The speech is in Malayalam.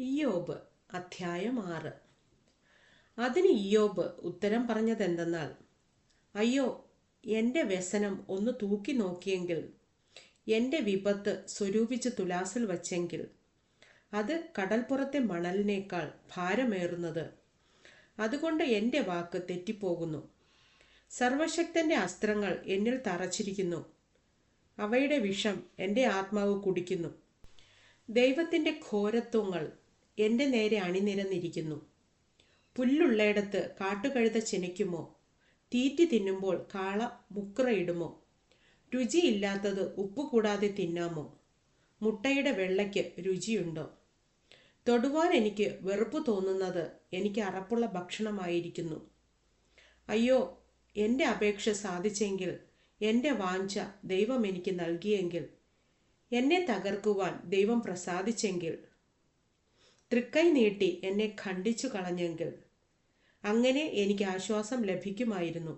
ഇയോബ് അധ്യായം ആറ്. അതിന് ഇയോബ് ഉത്തരം പറഞ്ഞതെന്തെന്നാൽ അയ്യോ എന്റെ വ്യസനം ഒന്ന് തൂക്കി നോക്കിയെങ്കിൽ എന്റെ വിപത്ത് സ്വരൂപിച്ച് തുലാസിൽ വച്ചെങ്കിൽ അത് കടൽപ്പുറത്തെ മണലിനേക്കാൾ ഭാരമേറുന്നത്. അതുകൊണ്ട് എന്റെ വാക്ക് തെറ്റിപ്പോകുന്നു. സർവശക്തന്റെ അസ്ത്രങ്ങൾ എന്നിൽ തറച്ചിരിക്കുന്നു. അവയുടെ വിഷം എന്റെ ആത്മാവ് കുടിക്കുന്നു. ദൈവത്തിന്റെ ഘോരത്വങ്ങൾ എന്റെ നേരെ അണിനിരന്നിരിക്കുന്നു. പുല്ലുള്ളയിടത്ത് കാട്ടുകഴുത ചെനയ്ക്കുമോ? തീറ്റി തിന്നുമ്പോൾ കാള മുക്കുറയിടുമോ? രുചിയില്ലാത്തത് ഉപ്പ് കൂടാതെ തിന്നാമോ? മുട്ടയുടെ വെള്ളയ്ക്ക് രുചിയുണ്ടോ? തൊടുവാൻ എനിക്ക് വെറുപ്പ് തോന്നുന്നത് എനിക്ക് അറപ്പുള്ള ഭക്ഷണമായിരിക്കുന്നു. അയ്യോ എന്റെ അപേക്ഷ സാധിച്ചെങ്കിൽ എന്റെ വാഞ്ച ദൈവം എനിക്ക് നൽകിയെങ്കിൽ എന്നെ തകർക്കുവാൻ ദൈവം പ്രസാദിച്ചെങ്കിൽ തൃക്കൈ നീട്ടി എന്നെ ഖണ്ഡിച്ചു കളഞ്ഞെങ്കിൽ അങ്ങനെ എനിക്ക് ആശ്വാസം ലഭിക്കുമായിരുന്നു.